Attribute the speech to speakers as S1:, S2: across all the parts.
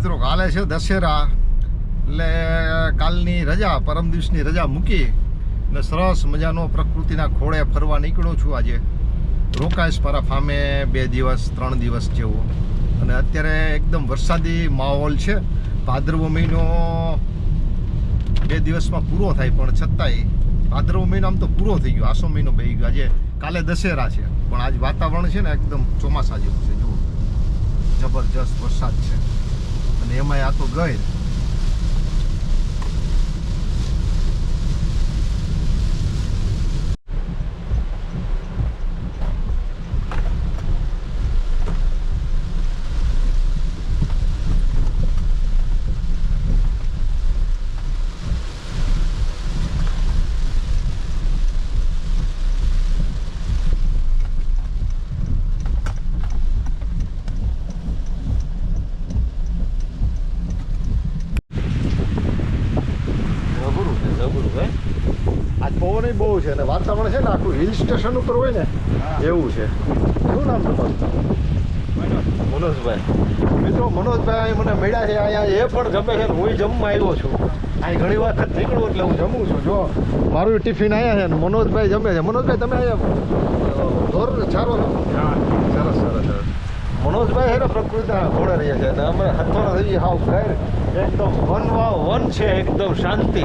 S1: મિત્રો કાલે છે દશેરા. એટલે કાલની રજા, પરમ દિવસની રજા મૂકી અને સરસ મજાનો પ્રકૃતિના ખોળે ફરવા નીકળ્યો છું આજે. રોકાઈશ મારા ફામે બે દિવસ, ત્રણ દિવસ જેવો. અને અત્યારે એકદમ વરસાદી માહોલ છે. ભાદરવો મહિનો બે દિવસમાં પૂરો થાય, પણ છતાંય ભાદરવો મહિનો આમ તો પૂરો થઈ ગયો. આસો મહિનો બે ગયો. આજે કાલે દશેરા છે. પણ આજ વાતાવરણ છે ને એકદમ ચોમાસા જેવું છે. જુઓ. જબરજસ્ત વરસાદ છે. અને એમાંય આ તો ગઈ પવન છે અને વાતાવરણ છે ને આખું હિલ સ્ટેશન ઉપર હોય ને એવું છે. શું નામ તમારું? મનોજભાઈ. મિત્રો મનોજભાઈ મને મળ્યા છે અહીંયા એ પણ જમે છે ને હું જમવા આવ્યો છું. અહીં ઘણી વખત નીકળું એટલે હું જમું છું. જો મારું ટિફિન અહીંયા છે ને મનોજભાઈ જમે છે. મનોજભાઈ તમે અહીંયા ધોર સારો સરસ સરસ સરસ મનોજભાઈ છે ને પ્રકૃતિના ઘોડે રહ્યા છે અને અમે હથોડા થઈ હાવ ઘર એકદમ વન વાવ વન છે એકદમ શાંતિ.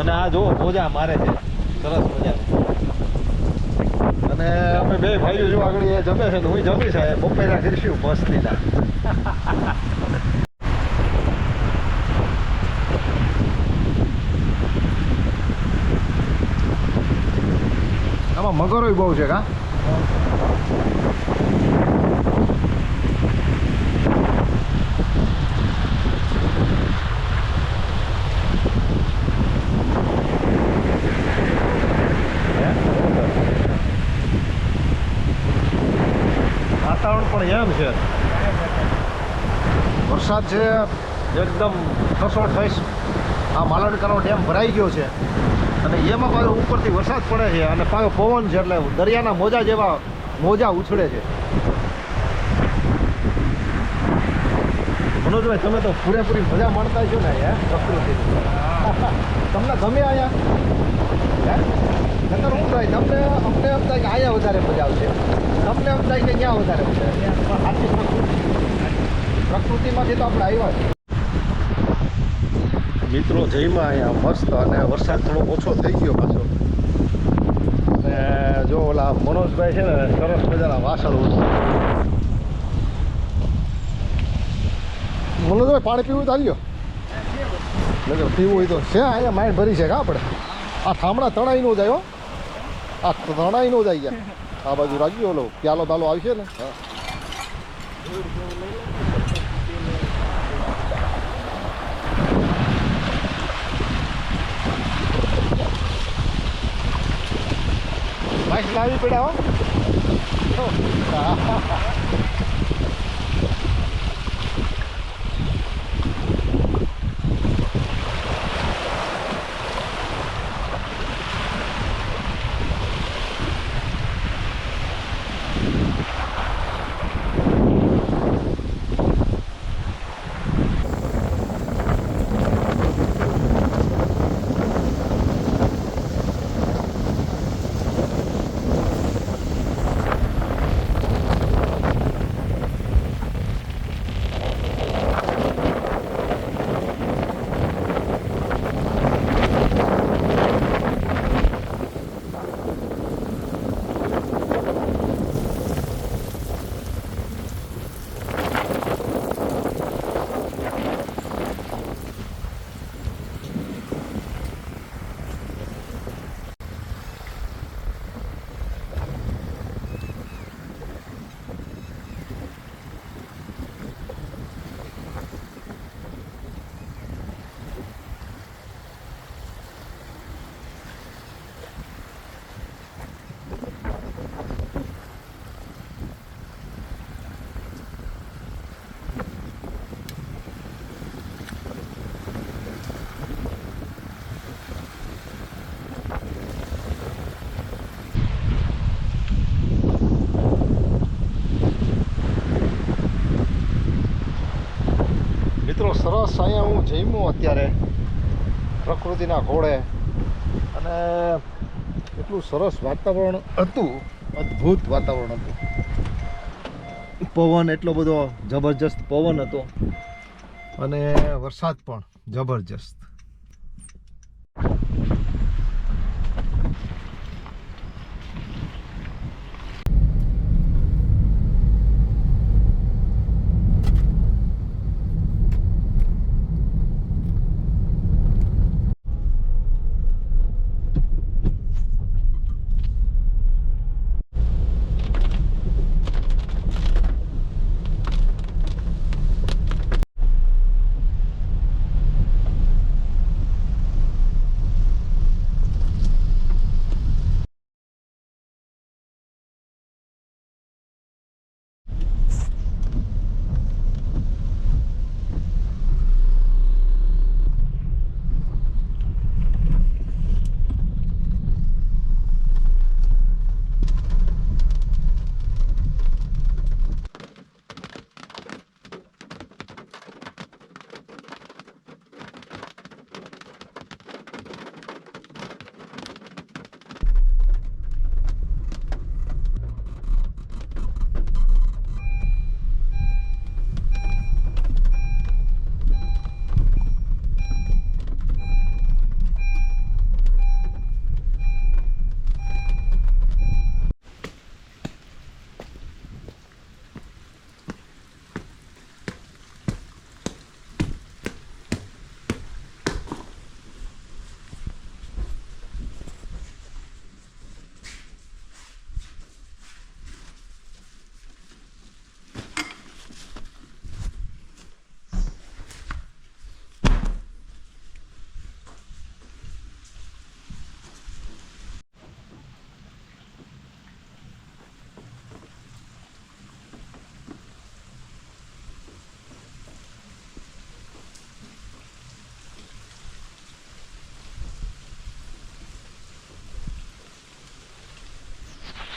S1: અને આ જો મોજા મારે છે. સરસ મજા અને અમે બે ભાઈઓ જો આગળ એ જમે છે ને હું જમી છે બપોરા કરીશું મસ્તીના. આમાં મગરોય બહુ છે કા વાતાવરણ પણ એમ છે વરસાદ છે, એકદમ ઠસોઠસ આ માલણકાનો ડેમ ભરાઈ ગયો છે. અને એમાં પાછો ઉપરથી વરસાદ પડે છે અને પાછો પવન છે એટલે દરિયાના મોજા જેવા મોજા ઉછળે છે. મનોજભાઈ, તમે તો પૂરેપૂરી મજા માણતા છો ને હે પ્રકૃતિ તમને ગમે અહીંયા? નકર હું થાય તમને, અમને એમ થાય કે અહીંયા વધારે મજા આવશે. તમને એમ થાય કે ત્યાં વધારે મજા આવશે. પ્રકૃતિ પ્રકૃતિમાંથી તો આપણે આવ્યા મિત્રો જયમાં અહીંયા મસ્ત અને વરસાદ થોડો ઓછો થઈ ગયો પાછો. અને જો ઓલા મનોજભાઈ છે ને સરસ મજાના વાસણ મનોજભાઈ પાણી પીવું તો હાલ્યો એટલે પીવું હોય તો છે અહીંયા માઇન્ડ ભરી છે કા આપણે? આ થાંભળા તણાઈ નો જાય આ તણાઈ નો જાય ગયા આ બાજુ રાખ્યો ઓલો પ્યાલો તાલો આવશે ને. હા. Mas labi pa daw? Oh. સરસ અહીંયા હું જમ્યો અત્યારે પ્રકૃતિના ઘોડે. અને એટલું સરસ વાતાવરણ હતું, અદ્ભુત વાતાવરણ હતું. પવન એટલો બધો જબરજસ્ત પવન હતો અને વરસાદ પણ જબરજસ્ત.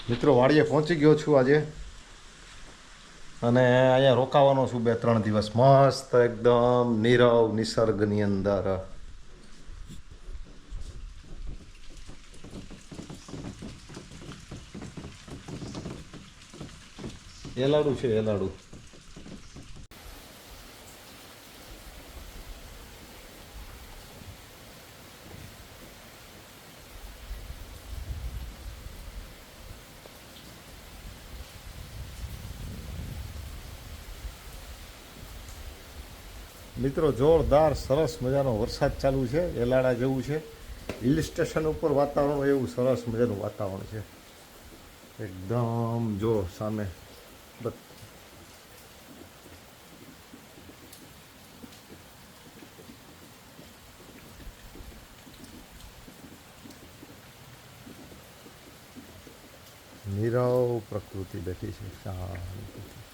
S1: મિત્રો, વાડીએ પહોંચી ગયો છું આજે. અને અહીંયા રોકાવાનો છું બે, ત્રણ દિવસ. મસ્ત એકદમ નીરવ, નિસર્ગની અંદર. એલાડું છે એલાડું મિત્રો, જોરદાર, સરસ મજાનો વરસાદ ચાલુ છે, એલાડા જેવું છે. હિલ સ્ટેશન ઉપર વાતાવરણ એવું સરસ મજાનું વાતાવરણ છે. એકદમ જો સામે નીરવ પ્રકૃતિ બેઠી છે. શાંતિ.